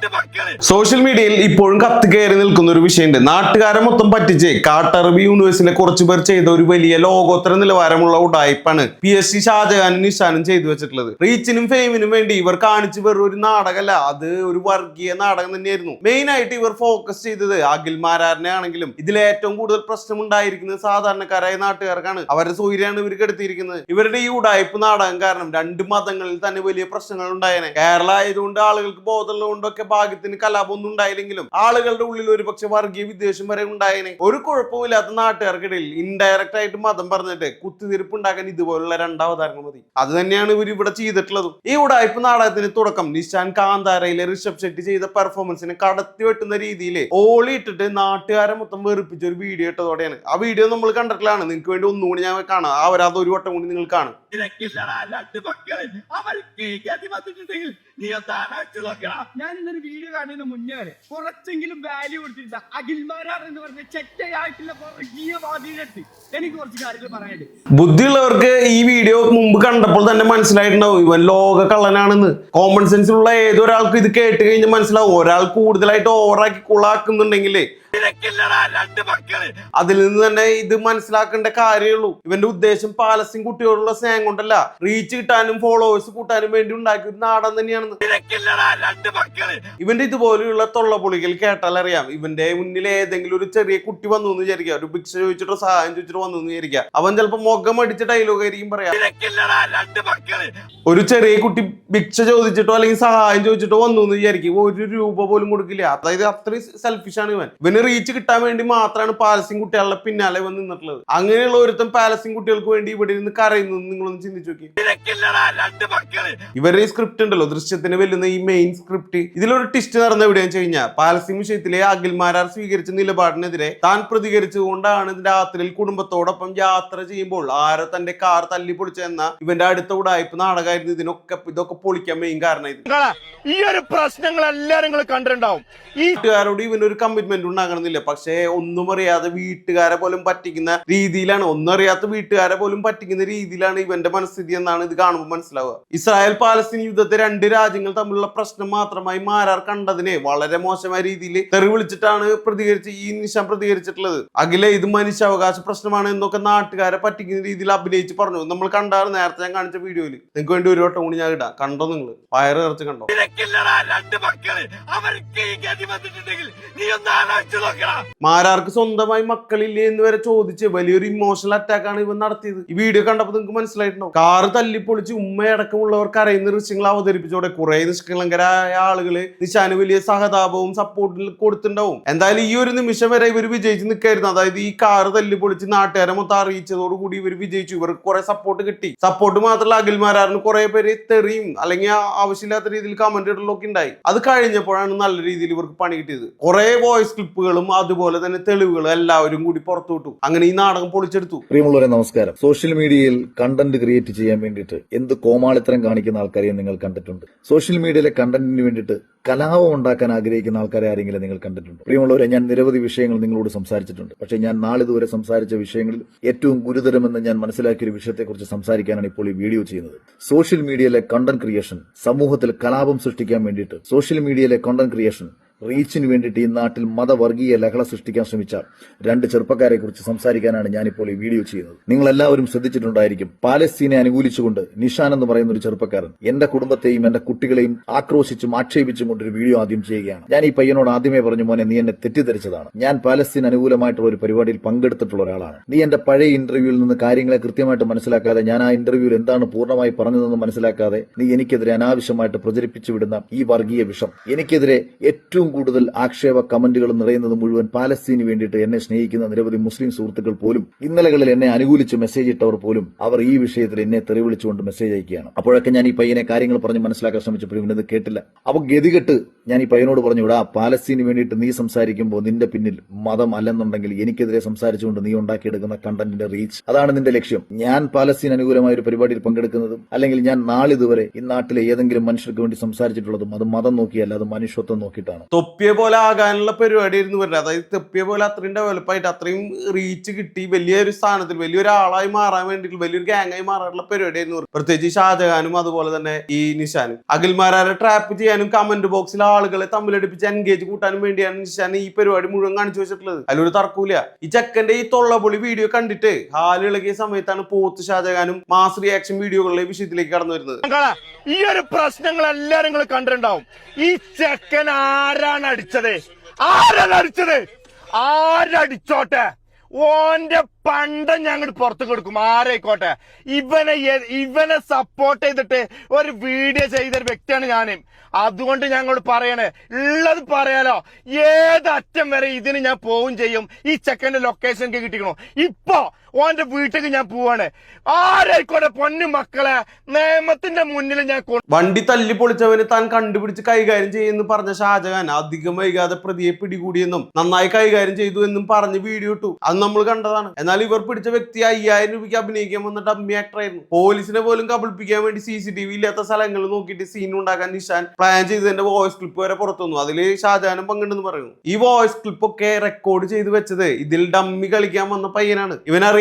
the social മീഡിയയിൽ ഇപ്പോഴും കത്ത് കയറി നിൽക്കുന്ന ഒരു വിഷയമുണ്ട്. നാട്ടുകാരെ മൊത്തം പറ്റിച്ച് കാട്ടറബി യൂണിവേഴ്സിലെ കുറച്ചു പേർ ചെയ്ത ഒരു വലിയ ലോകോത്തര നിലവാരമുള്ള ഉടായ്പാണ് പി എസ് സി ഷാജഹാനും നിഷാനും ചെയ്തു വെച്ചിട്ടുള്ളത്. റീച്ചിനും ഫെയിമിനും വേണ്ടി ഇവർ കാണിച്ചു വെറും ഒരു നാടകമല്ല അത് ഒരു വർഗീയ നാടകം തന്നെയായിരുന്നു. മെയിൻ ആയിട്ട് ഇവർ ഫോക്കസ് ചെയ്തത് അഖിൽമാരാറിനെ ആണെങ്കിലും ഇതിൽ ഏറ്റവും കൂടുതൽ പ്രശ്നം ഉണ്ടായിരിക്കുന്നത് സാധാരണക്കാരായ നാട്ടുകാർക്കാണ്. അവരുടെ സൂര്യാണ് ഇവർക്ക് എടുത്തിരിക്കുന്നത്. ഇവരുടെ ഈ ഉടായ്പ് നാടകം കാരണം രണ്ട് മതങ്ങളിൽ തന്നെ വലിയ പ്രശ്നങ്ങൾ ഉണ്ടായേനെ. കേരള ആയതുകൊണ്ട് ആളുകൾക്ക് ബോധമുള്ളതുകൊണ്ടൊക്കെ ഭാഗ്യത്തിന് കലാപമൊന്നും ഉണ്ടായില്ലെങ്കിലും ആളുകളുടെ ഉള്ളിൽ ഒരു പക്ഷെ വർഗീയ വിദ്വേഷം വരെ ഉണ്ടായേനെ. ഒരു കുഴപ്പമില്ലാത്ത നാട്ടുകാർക്കിടയിൽ ഇൻഡയറക്റ്റ് ആയിട്ട് മതം പറഞ്ഞിട്ട് കുത്തിതിരിപ്പ് ഉണ്ടാക്കാൻ ഇതുപോലുള്ള രണ്ടാവതാരങ്ങൾ മതി. അത് തന്നെയാണ് ഇവർ ഇവിടെ ചെയ്തിട്ടുള്ളതും. ഈ ഉടായ്പ നാടകത്തിന് തുടക്കം നിശാൻ കാന്താരയിലെ ഋഷഭ് ഷെട്ടി ചെയ്ത പെർഫോമൻസിനെ കടത്തി വെട്ടുന്ന രീതിയിൽ ഓളി ഇട്ടിട്ട് നാട്ടുകാരെ മൊത്തം വെറുപ്പിച്ച ഒരു വീഡിയോ ഇട്ടതോടെയാണ്. ആ വീഡിയോ നമ്മൾ കണ്ടിട്ടില്ലാണ് നിങ്ങൾക്ക് വേണ്ടി ഒന്നുകൂടി ഞാൻ കാണാം. ആ ഒരു വട്ടം കൂടി നിങ്ങൾ കാണും. നീ നോക്കണം ഞാൻ ഇന്നൊരു വീഡിയോ കാണുന്നതിന് മുന്നേ വരെ കുറച്ചെങ്കിലും വാല്യൂ കൊടുത്തിരുന്ന അഖിൽമാരാർ എന്ന് പറഞ്ഞ ചെറ്റയായിട്ടുള്ള വർഗീയവാദിയുടെ എനിക്ക് കുറച്ച് കാര്യങ്ങൾ പറയാനുണ്ട്. ബുദ്ധിയുള്ളവർക്ക് ഈ വീഡിയോ മുമ്പ് കണ്ടപ്പോൾ തന്നെ മനസ്സിലായിട്ടുണ്ടാവും ഇവൻ ലോക കള്ളനാണെന്ന്. കോമൺ സെൻസിലുള്ള ഏതൊരാൾക്കും ഇത് കേട്ട് കഴിഞ്ഞാൽ മനസ്സിലാവും. ഒരാൾ കൂടുതലായിട്ട് ഓവറാക്കി കുളാക്കുന്നുണ്ടെങ്കിൽ അതിൽ നിന്ന് തന്നെ ഇത് മനസ്സിലാക്കേണ്ട കാര്യമുള്ളൂ. ഇവന്റെ ഉദ്ദേശം പാലസ്തീൻ കുട്ടിയോടുള്ള സ്നേഹം കൊണ്ടല്ല. റീച്ച് കിട്ടാനും ഫോളോവേഴ്സ് കൂട്ടാനും വേണ്ടി ഉണ്ടാക്കിയ ഒരു നാടൻ തന്നെയാണ് ഇവന്റെ ഇതുപോലെയുള്ള തൊള്ളപ്പൊളികൾ കേട്ടാൽ അറിയാം. ഇവന്റെ മുന്നിൽ ഏതെങ്കിലും ഒരു ചെറിയ കുട്ടി വന്നു എന്ന് വിചാരിക്കുക. ഒരു ഭിക്ഷ ചോദിച്ചിട്ടോ സഹായം ചോദിച്ചിട്ടോ വന്നു എന്ന് വിചാരിക്കുക. അവൻ ചിലപ്പോ മുഖം അടിച്ച ഡയലോഗ് ആയിരിക്കും പറയാം. ഒരു ചെറിയ കുട്ടി ഭിക്ഷ ചോദിച്ചിട്ടോ അല്ലെങ്കിൽ സഹായം ചോദിച്ചിട്ടോ വന്നു എന്ന് വിചാരിക്കും. ഒരു രൂപ പോലും കൊടുക്കില്ല. അതായത് അത്രയും സെൽഫിഷ് ആണ് ഇവൻ. ഇവന് റീച്ച് കിട്ടാൻ വേണ്ടി മാത്രമാണ് പാലസിംഗ് കുട്ടികളുടെ പിന്നാലെ വന്ന് നിന്നിട്ടുള്ളത്. അങ്ങനെയുള്ള ഒരുത്തം പാലസിംഗ് കുട്ടികൾക്ക് വേണ്ടി ഇവിടെ ഇരുന്ന് കരയുന്നത് നിങ്ങളൊന്ന് ചിന്തിച്ചു നോക്കി ഇവരുടെ ഈ സ്ക്രിപ്റ്റ് ഉണ്ടല്ലോ ദൃശ്യത്തിന് വെല്ലുന്ന ഈ മെയിൻ സ്ക്രിപ്റ്റ് ഇതിലൊരു ടിസ്റ്റ് നടന്ന എവിടെയാന്ന് വെച്ച് കഴിഞ്ഞാൽ പാലസിംഗ് വിഷയത്തിലെ അഖിൽമാരാർ സ്വീകരിച്ച നിലപാടിനെതിരെ താൻ പ്രതികരിച്ചുകൊണ്ടാണ് രാത്രിയിൽ കുടുംബത്തോടൊപ്പം യാത്ര ചെയ്യുമ്പോൾ ആരോ തന്റെ കാർ തല്ലി പൊളിച്ചെന്ന ഇവന്റെ അടുത്ത ഉടായ്പ നാടകമായിരുന്നു ഇതിനൊക്കെ ഇതൊക്കെ പൊളിക്കാൻ മെയിൻ കാരണം ഇത്. ഈ ഒരു പ്രശ്നങ്ങൾ എല്ലാരും കണ്ടിട്ടുണ്ടാവും. ഈ വീട്ടുകാരോട് ഇവനൊരു കമ്മിറ്റ്മെന്റ് ഉണ്ടാകണമെന്നില്ല. പക്ഷേ ഒന്നും അറിയാതെ വീട്ടുകാരെ പോലും പറ്റിക്കുന്ന രീതിയിലാണ് ഒന്നും അറിയാത്ത വീട്ടുകാരെ പോലും പറ്റിക്കുന്ന രീതിയിലാണ് ഇവന്റെ മനസ്ഥിതി എന്നാണ് ഇത് കാണുമ്പോൾ മനസ്സിലാവുക. ഇസ്രായേൽ പാലസ്തീൻ യുദ്ധത്തെ രണ്ട് രാജ്യങ്ങൾ തമ്മിലുള്ള പ്രശ്നം മാത്രമായി മാരാർ കണ്ടതിനെ വളരെ മോശമായ രീതിയിൽ തെറി വിളിച്ചിട്ടാണ് പ്രതികരിച്ച് ഈ നിശാം പ്രതികരിച്ചിട്ടുള്ളത്. അഖിലെ ഇത് മനുഷ്യാവകാശ പ്രശ്നമാണ് എന്നൊക്കെ നാട്ടുകാരെ പറ്റിക്കുന്ന രീതിയിൽ അഭിനയിച്ച് പറഞ്ഞു. നമ്മൾ കണ്ടാണ് നേരത്തെ ഞാൻ കാണിച്ച വീഡിയോയിൽ. നിങ്ങൾക്ക് വേണ്ടി ഒരു വട്ടം കൂടി ഞാൻ ഇടാം. കണ്ടോ നിങ്ങൾ? വയറ് നിറച്ച് കണ്ടോ അവർക്ക് ഈ ഗതി വന്നിട്ടുണ്ടെങ്കിൽ നീ ഒന്ന് ആലോചിച്ച് മാരാർക്ക് സ്വന്തമായി മക്കളില്ലേ എന്ന് വരെ ചോദിച്ച് വലിയൊരു ഇമോഷണൽ അറ്റാക്ക് ആണ് ഇവൻ നടത്തിയത്. ഈ വീഡിയോ കണ്ടപ്പോൾ നിങ്ങൾക്ക് മനസ്സിലായിട്ടുണ്ടോ? കാറ് തല്ലിപ്പൊളിച്ച് ഉമ്മയടക്കമുള്ളവർക്ക് അറിയുന്ന ദൃശ്യങ്ങൾ അവതരിപ്പിച്ചോടെ കുറെ നിഷ്കളങ്കരായ ആളുകൾ നിശാന് വലിയ സഹതാപവും സപ്പോർട്ടിൽ കൊടുത്തിട്ടുണ്ടാവും. എന്തായാലും ഈ ഒരു നിമിഷം വരെ ഇവർ വിജയിച്ച് നിൽക്കായിരുന്നു അതായത് ഈ കാറ് തല്ലിപ്പൊളിച്ച് നാട്ടുകാരെ മൊത്തം അറിയിച്ചതോടുകൂടി ഇവർ വിജയിച്ചു. ഇവർക്ക് കുറെ സപ്പോർട്ട് കിട്ടി. സപ്പോർട്ട് മാത്രമല്ല അഖിൽമാരാറിന് കുറെ പേര് തെറിയും അല്ലെങ്കിൽ ആവശ്യമില്ലാത്ത രീതിയിൽ കമന്റ് ഇടലൊക്കെ ഉണ്ടായി. അത് കഴിഞ്ഞപ്പോഴാണ് നല്ല രീതിയിൽ ഇവർക്ക് പണി കിട്ടിയത്. കുറെ വോയിസ് ക്ലിപ്പുകളും അതുപോലെ തന്നെ തെളിവുകളും എല്ലാവരും കൂടി പുറത്തു വിട്ടു. അങ്ങനെ ഈ നാടകം പൊളിച്ചെടുത്തു. പ്രിയമുള്ളവരെ നമസ്കാരം. സോഷ്യൽ മീഡിയയിൽ കണ്ടന്റ് ക്രിയേറ്റ് ചെയ്യാൻ വേണ്ടിയിട്ട് എന്ത് കോമാളിത്തരം കാണിക്കുന്ന ആൾക്കാരെയും നിങ്ങൾ കണ്ടിട്ടുണ്ട്. സോഷ്യൽ മീഡിയയിലെ കണ്ടന്റിന് വേണ്ടിയിട്ട് കലാപം ഉണ്ടാക്കാൻ ആഗ്രഹിക്കുന്ന ആൾക്കാരെ ആരെങ്കിലും നിങ്ങൾ കണ്ടിട്ടുണ്ട്? പ്രിയമുള്ളവരെ ഞാൻ നിരവധി വിഷയങ്ങൾ നിങ്ങളോട് സംസാരിച്ചിട്ടുണ്ട്. പക്ഷേ ഞാൻ നാളിതുവരെ സംസാരിച്ച വിഷയങ്ങളിൽ ഏറ്റവും ഗുരുതരമെന്ന് ഞാൻ മനസ്സിലാക്കിയ ഒരു വിഷയത്തെക്കുറിച്ച് സംസാരിക്കാനാണ് ഇപ്പോൾ ഈ വീഡിയോ ചെയ്യുന്നത്. സോഷ്യൽ മീഡിയയിലെ കണ്ടന്റ് ക്രിയേഷൻ സമൂഹത്തിൽ കലാപം സൃഷ്ടിക്കാൻ വേണ്ടിയിട്ട് സോഷ്യൽ മീഡിയയിലെ കണ്ടന്റ് ക്രിയേഷൻ റീച്ചിന് വേണ്ടിയിട്ട് ഈ നാട്ടിൽ മതവർഗീയ ലഹള സൃഷ്ടിക്കാൻ ശ്രമിച്ച രണ്ട് ചെറുപ്പക്കാരെ കുറിച്ച് സംസാരിക്കാനാണ് ഞാനിപ്പോൾ ഈ വീഡിയോ ചെയ്യുന്നത്. നിങ്ങൾ എല്ലാവരും ശ്രദ്ധിച്ചിട്ടുണ്ടായിരിക്കും. പാലസ്തീനെ അനുകൂലിച്ചുകൊണ്ട് നിഷാൻ എന്ന് പറയുന്ന ഒരു ചെറുപ്പക്കാരൻ എന്റെ കുടുംബത്തെയും എന്റെ കുട്ടികളെയും ആക്രോശിച്ചും ആക്ഷേപിച്ചും ഒരു വീഡിയോ ആദ്യം ചെയ്യുകയാണ്. ഞാൻ ഈ പയ്യനോട് ആദ്യമേ പറഞ്ഞു മോനെ നീ എന്നെ തെറ്റിദ്ധരിച്ചതാണ്. ഞാൻ പാലസ്തീൻ അനുകൂലമായിട്ടുള്ള ഒരു പരിപാടിയിൽ പങ്കെടുത്തിട്ടുള്ള ഒരാളാണ്. നീ എന്റെ പഴയ ഇന്റർവ്യൂവിൽ നിന്ന് കാര്യങ്ങളെ കൃത്യമായിട്ട് മനസ്സിലാക്കാതെ ഞാൻ ആ ഇന്റർവ്യൂവിൽ എന്താണ് പൂർണമായി പറഞ്ഞതെന്ന് മനസ്സിലാക്കാതെ നീ എനിക്കെതിരെ അനാവശ്യമായിട്ട് പ്രചരിപ്പിച്ചു വിടുന്ന ഈ വർഗീയ വിഷം. എനിക്കെതിരെ ഏറ്റവും കൂടുതൽ ആക്ഷേപ കമന്റുകൾ നിറയുന്നത് മുഴുവൻ പാലസ്തീന് വേണ്ടിയിട്ട് എന്നെ സ്നേഹിക്കുന്ന നിരവധി മുസ്ലിം സുഹൃത്തുക്കൾ പോലും ഇന്നലകളിൽ എന്നെ അനുകൂലിച്ച് മെസ്സേജ് ഇട്ടവർ പോലും അവർ ഈ വിഷയത്തിൽ എന്നെ തെറിവിളിച്ചുകൊണ്ട് മെസ്സേജ് അയക്കുകയാണ്. അപ്പോഴൊക്കെ ഞാൻ ഈ പയ്യനെ കാര്യങ്ങൾ പറഞ്ഞ് മനസ്സിലാക്കാൻ ശ്രമിച്ചപ്പോഴും ഇവനത് കേട്ടില്ല. അപ്പൊ ഗതികെട്ട് ഞാൻ ഈ പയ്യനോട് പറഞ്ഞു വിടാ പാലസ്തീന് വേണ്ടിയിട്ട് നീ സംസാരിക്കുമ്പോൾ നിന്റെ പിന്നിൽ മതം അല്ലെന്നുണ്ടെങ്കിൽ എനിക്കെതിരെ സംസാരിച്ചുകൊണ്ട് നീ ഉണ്ടാക്കിയെടുക്കുന്ന കണ്ടന്റിന്റെ റീച്ച് അതാണ് നിന്റെ ലക്ഷ്യം. ഞാൻ പാലസ്തീൻ അനുകൂലമായ ഒരു പരിപാടിയിൽ പങ്കെടുക്കുന്നതും അല്ലെങ്കിൽ ഞാൻ നാളിതുവരെ ഈ നാട്ടിലെ ഏതെങ്കിലും മനുഷ്യർക്ക് വേണ്ടി സംസാരിച്ചിട്ടുള്ളതും അത് മതം നോക്കിയല്ല അത് മനുഷ്യത്വം നോക്കിയിട്ടാണ്. തൊപ്പിയെ പോലെ ആകാനുള്ള പരിപാടിയായിരുന്നു വരുന്നത് അതായത് തൊപ്പിയെ പോലെ അത്രയും ഡെവലപ്പായിട്ട് അത്രയും റീച്ച് കിട്ടി. വലിയൊരു സ്ഥാനത്തിൽ വലിയൊരാളായി മാറാൻ വേണ്ടിയിട്ട് വലിയൊരു ഗ്യാങ്ങായി മാറാനുള്ള പരിപാടിയായിരുന്നു പ്രത്യേകിച്ച് ഷാജഹാനും അതുപോലെ തന്നെ ഈ നിഷാനും. അഖിൽമാരെ ട്രാപ്പ് ചെയ്യാനും കമന്റ് ബോക്സിൽ ആളുകളെ തമ്മിലടിപ്പിച്ച് എൻഗേജ് കൂട്ടാനും വേണ്ടിയാണ് നിഷാൻ ഈ പരിപാടി മുഴുവൻ കാണിച്ചു വെച്ചിട്ടുള്ളത്. അതിലൊരു തർക്കൂല ഈ ചെക്കന്റെ ഈ തൊള്ളപൊളി വീഡിയോ കണ്ടിട്ട് ഹാലിളകിയ സമയത്താണ് പോത്ത് ഷാജഹാനും മാസ് റിയാക്ഷൻ വീഡിയോകളിലെ വിഷയത്തിലേക്ക് കടന്നു വരുന്നത്. ഈ ഒരു പ്രശ്നങ്ങൾ എല്ലാരും കണ്ടിട്ടുണ്ടാവും. ഈ ചെക്കൻ ആരാണ് അടിച്ചത്? ആരാണ് അടിച്ചത്? ആരടിച്ചോട്ടെ? ഓന്റെ പണ്ട ഞങ്ങൾ പുറത്തു കൊടുക്കും ആരായിക്കോട്ടെ? ഇവനെ ഇവനെ സപ്പോർട്ട് ചെയ്തിട്ട് ഒരു വീഡിയോ ചെയ്ത ഒരു വ്യക്തിയാണ് ഞാൻ അതുകൊണ്ട് ഞങ്ങളോട് പറയണേ ഉള്ളത് പറയാലോ. ഏത് അറ്റം വരെ ഇതിന് ഞാൻ പോവും ചെയ്യും? ഈ ചെക്കന്റെ ലൊക്കേഷൻ കിട്ടിക്കണോ? ഇപ്പൊ ഓന്റെ വീട്ടിലേക്ക് ഞാൻ പോവാണ്. ആരായിക്കോട്ടെ പൊന്നു മക്കളെ നിയമത്തിന്റെ മുന്നിൽ ഞാൻ വണ്ടി തല്ലി പൊളിച്ചവനെ താൻ കണ്ടുപിടിച്ച് കൈകാര്യം ചെയ്യുമെന്ന് പറഞ്ഞ ഷാജഹാൻ അധികം വൈകാതെ പ്രതിയെ പിടികൂടിയെന്നും നന്നായി കൈകാര്യം ചെയ്തു എന്നും പറഞ്ഞ് വീഡിയോ ഇട്ടു. അത് നമ്മൾ കണ്ടതാണ്. എന്നാൽ ഇവർ പിടിച്ച വ്യക്തി അയ്യായിരം രൂപയ്ക്ക് അഭിനയിക്കാൻ വന്ന ഡമ്മി ആക്ടറായിരുന്നു പോലീസിനെ പോലും കബളിപ്പിക്കാൻ വേണ്ടി സി സി ടി വി ഇല്ലാത്ത സ്ഥലങ്ങൾ നോക്കിയിട്ട് സീൻ ഉണ്ടാക്കാൻ നിഷാൻ പ്ലാൻ ചെയ്തതിന്റെ വോയിസ് ക്ലിപ്പ് വരെ പുറത്തു വന്നു അതിൽ ഷാജഹാനും പങ്കുണ്ടെന്ന് പറയുന്നു. ഈ വോയിസ് ക്ലിപ്പ് ഒക്കെ റെക്കോർഡ് ചെയ്ത് വെച്ചത് ഇതിൽ ഡമ്മി കളിക്കാൻ വന്ന പയ്യനാണ്.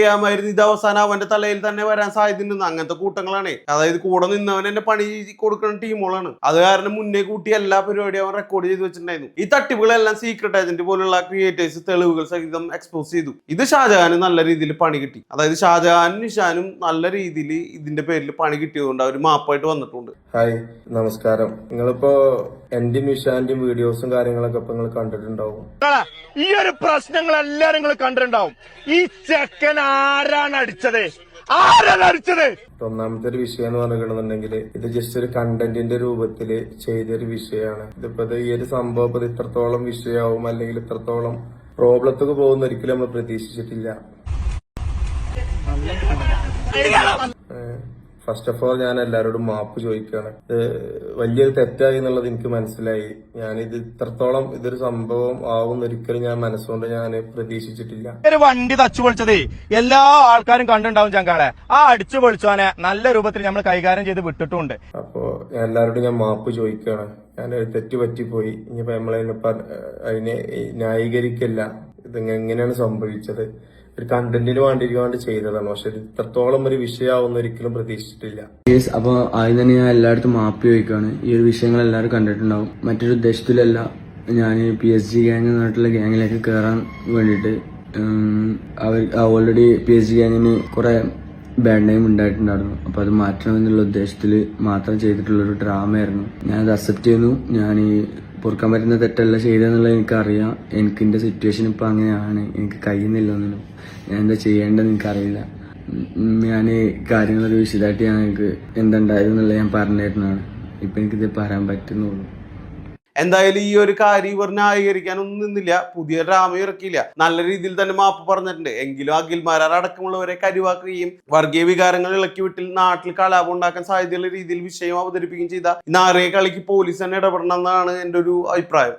ഇവനറിയാമായിരുന്നു ഇത് അവസാനം അവന്റെ തലയിൽ തന്നെ വരാൻ സാധ്യതയുണ്ടെന്ന്. അങ്ങനത്തെ കൂട്ടങ്ങളാണ്. അതായത് കൂടെ നിന്നവൻ എന്നെ പണി കൊടുക്കുന്ന ടീമുകളാണ്. അത് കാരണം മുന്നേ കൂട്ടി എല്ലാ പരിപാടിയും അവൻ റെക്കോർഡ് ചെയ്ത് വെച്ചിട്ടുണ്ടായിരുന്നു. ഈ തട്ടിപ്പുകളെല്ലാം സീക്രട്ട് ഏജന്റ് പോലുള്ള ക്രിയേറ്റേഴ്സ് തെളിവുകൾ സഹിതം എക്സ്പോസ് ചെയ്തു. ഇത് ഷാജഹാന് നല്ല രീതിയിൽ പണി കിട്ടി. അതായത് ഷാജഹാനും നിഷാനും നല്ല രീതിയിൽ ഇതിന്റെ പേരിൽ പണി കിട്ടിയതുകൊണ്ട് അവർ മാപ്പായിട്ട് വന്നിട്ടുണ്ട്. ഹായ് നമസ്കാരം. നിങ്ങളിപ്പോ എന്റെയും നിഷാന്റെയും വീഡിയോസും കാര്യങ്ങളൊക്കെ ഇപ്പൊ നിങ്ങൾ കണ്ടിട്ടുണ്ടാവും. ഈ ഒരു പ്രശ്നങ്ങൾ എല്ലാരും നിങ്ങൾ കണ്ടിട്ടുണ്ടാവും. ഈ ചെക്കൻ ആരാണ് അടിച്ചത്? ആരാണ് അടിച്ചത്? ഒന്നാമത്തെ ഒരു വിഷയം എന്ന് പറഞ്ഞിട്ടുണ്ടെങ്കിൽ ഇത് ജസ്റ്റ് ഒരു കണ്ടന്റിന്റെ രൂപത്തിൽ ചെയ്തൊരു വിഷയമാണ്. ഇതിപ്പോ ഈ ഒരു സംഭവം ഇപ്പൊ ഇത് ഇത്രത്തോളം വിഷയമാവും അല്ലെങ്കിൽ ഇത്രത്തോളം പ്രോബ്ലത്തൊക്കെ പോകുന്ന ഒരിക്കലും നമ്മൾ പ്രതീക്ഷിച്ചിട്ടില്ല. ഫസ്റ്റ് ഓഫ് ഓൾ ഞാൻ എല്ലാവരോടും മാപ്പ് ചോദിക്കുകയാണ്. ഇത് വലിയൊരു തെറ്റായി എന്നുള്ളത് എനിക്ക് മനസ്സിലായി. ഞാൻ ഇത് ഇത്രത്തോളം ഇതൊരു സംഭവം ആവും ഒരിക്കലും ഞാൻ മനസ്സുകൊണ്ട് ഞാൻ പ്രതീക്ഷിച്ചിട്ടില്ല. ഒരു വണ്ടി തച്ചു പൊളിച്ചതേ. എല്ലാ ആൾക്കാരും കണ്ടുണ്ടാവും ചങ്കാളെ. ആ അടിച്ചു പൊളിച്ചോനെ നല്ല രൂപത്തിൽ നമ്മൾ കൈകാര്യം ചെയ്ത് വിട്ടിട്ടുണ്ട്. അപ്പോ ഞാൻ എല്ലാവരോടും ഞാൻ മാപ്പ് ചോദിക്കുകയാണ്. ഞാൻ തെറ്റ് പറ്റിപ്പോയി. ഇനിയിപ്പോ നമ്മളതിനെ അതിനെ ന്യായീകരിക്കില്ല. ഇത് എങ്ങനെയാണ് സംഭവിച്ചത്? ഒരു കണ്ടന്റിന് വേണ്ടിയിരിക്കാണ്ട് ചെയ്തതാണ് പക്ഷെ ഇത് ഇത്രത്തോളം ഒരു വിഷയമാവുന്ന ഒരിക്കലും പ്രതീക്ഷിച്ചിട്ടില്ല. അപ്പൊ ആദ്യം തന്നെ ഞാൻ എല്ലായിടത്തും മാപ്പ് ചോദിക്കുകയാണ് ഈ ഒരു വിഷയങ്ങൾ എല്ലാവരും കണ്ടിട്ടുണ്ടാവും. മറ്റൊരു ഉദ്ദേശത്തിലല്ല ഞാൻ പി എസ് ജി ഗ്യാങ് എന്നിട്ടുള്ള ഗ്യാങ്ങിലേക്ക് കയറാൻ വേണ്ടിയിട്ട് അവർ ഓൾറെഡി പി എസ് ജി ഗ്യാങ്ങിന് കുറെ ബാഡ് നെയിം ഉണ്ടായിട്ടുണ്ടായിരുന്നു. അപ്പോൾ അത് മാറ്റണമെന്നുള്ള ഉദ്ദേശത്തിൽ മാത്രം ചെയ്തിട്ടുള്ള ചെയ്തിട്ടുള്ളൊരു ഡ്രാമയായിരുന്നു ഞാനത് അക്സെപ്റ്റ് ചെയ്യുന്നു. ഞാൻ ഈ പൊറുക്കാൻ പറ്റുന്ന തെറ്റല്ല ചെയ്തതെന്നുള്ളത് എനിക്കറിയാം. എനിക്ക് എന്റെ സിറ്റുവേഷൻ ഇപ്പോൾ അങ്ങനെയാണ്. എനിക്ക് കഴിയുന്നില്ല ഒന്നിനും. ഞാൻ എന്താ ചെയ്യേണ്ടതെന്ന് എനിക്കറിയില്ല. ഞാൻ കാര്യങ്ങളൊക്കെ വിശദമായിട്ട് ഞാൻ എനിക്ക് എന്തുണ്ടായതെന്നുള്ളത് ഞാൻ പറഞ്ഞു തരുന്നതാണ് ഇപ്പം എനിക്കിത് പറയാൻ പറ്റുന്നുള്ളൂ. എന്തായാലും ഈ ഒരു കാര്യം ഇവർ ന്യായീകരിക്കാനൊന്നും നിന്നില്ല. പുതിയ ഡ്രാമ ഇറക്കിയില്ല. നല്ല രീതിയിൽ തന്നെ മാപ്പ് പറഞ്ഞിട്ടുണ്ട്. എങ്കിലും അഖിൽമാരാർ അടക്കമുള്ളവരെ കരുവാക്കുകയും വർഗീയ വികാരങ്ങൾ ഇളക്കി വിട്ടിൽ നാട്ടിൽ കലാപം ഉണ്ടാക്കാൻ സാധ്യതയുള്ള രീതിയിൽ വിഷയം അവതരിപ്പിക്കുകയും ചെയ്ത നാറിയ കളിക്ക് പോലീസ് തന്നെ ഇടപെടണം എന്നാണ് എന്റെ ഒരു അഭിപ്രായം.